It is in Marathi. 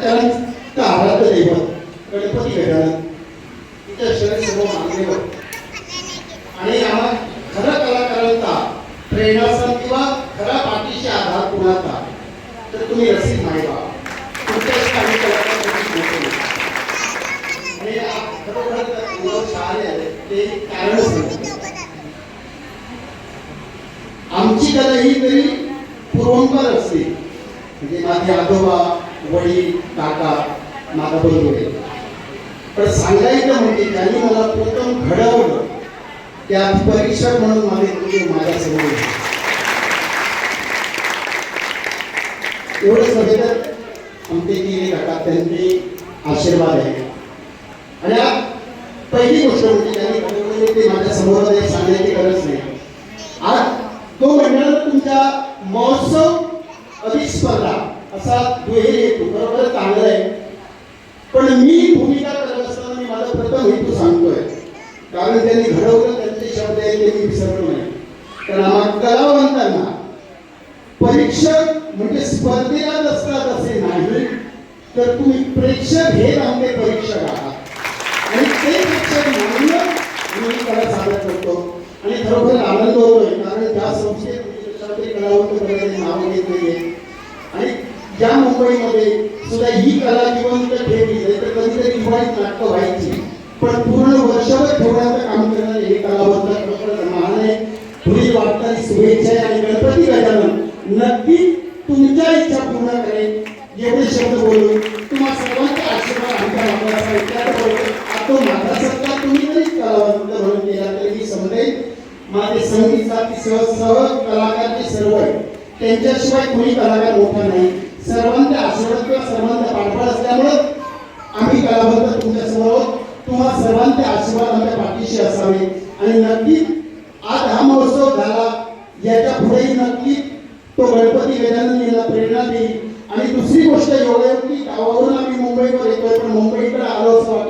नाटकांचं आराध्य दैवत गणपती गजानन तिच्या शरीर सर्व आणि खरं कलाकारांचा प्रेरणास्थान किंवा खरा पाठीशी आधार कुणाचा तर तुम्ही रसिक मायबा तुमच्याशी आम्ही कलाकार आणि खरोखर आले, ते कारण आमची कला ही तरी पूर्वंपर असते. म्हणजे माझे आजोबा वडील काका माझा होते पण सांगायचं म्हणजे त्यांनी मला प्रथम घडवलं त्यात परीक्षक म्हणून माझे तुझे माझ्यासमोर होते. एवढं सगळं आमचे तिने काका त्यांचे आशीर्वाद आहे. आणि पहिली गोष्ट म्हणजे त्यांनी घडवलेली ते माझ्यासमोर सांगण्याची गरज नाही. आज तो मंडळ तुमच्या महोत्सव असा दुहेरी हेतू बरोबर चांगला आहे. पण मी भूमिका करत असताना मी माझा प्रथम हेतू सांगतोय. कारण त्यांनी घडवलं त्यांचे शब्द आहेत ते मी विसरलो नाही. कारण आम्हा कलावंतांना परीक्षक म्हणजे स्पर्धेलाच असतात असे नाही तर तुम्ही प्रेक्षक हे आमचे परीक्षक आहात. आणि ते प्रेक्षक म्हणून मी कला सादर करतो. आणि खरोखर आनंद होतोय कारण त्या संस्थेत कलावंत नाव घेत नाहीये आणि ज्या मुंबईमध्ये सुद्धा ही कला जिवंत ठेवली नाही तर कधीतरी दिवाळीत नाटकं व्हायची. पण पूर्ण वर्षभर ठेवण्याचं काम करणारे हे कलावंत खरोखर महान आहे पुढील वाटणारी शुभेच्छा आहे आणि गणपती गजानन नक्की तुमच्या इच्छा पूर्ण करेल एवढे शब्द बोलून तुम्हा सर्वांचा आशीर्वाद आमच्या मागण्याचा त्याचबरोबर तो माझा तुम्ही जरी कलावंत म्हणून केला तरी समजेल माझे संगीत साथी सह सह कलाकार जे सर्व आहे त्यांच्याशिवाय कोणी कलाकार मोठा नाही. आशीर्वाद किंवा सर्वांचा पाठबळ असल्यामुळं आम्ही कलावंत तुमच्यासमोर तुम्हा सर्वांचे आशीर्वाद आमच्या पाठीशी असावे. आणि नक्की आज हा महोत्सव झाला याच्या पुढेही नक्की तो गणपती गजानन प्रेरणा देईल. आणि दुसरी गोष्ट एवढं की गावावरून आम्ही मुंबईवर येतोय पण मुंबईकडे आलो असं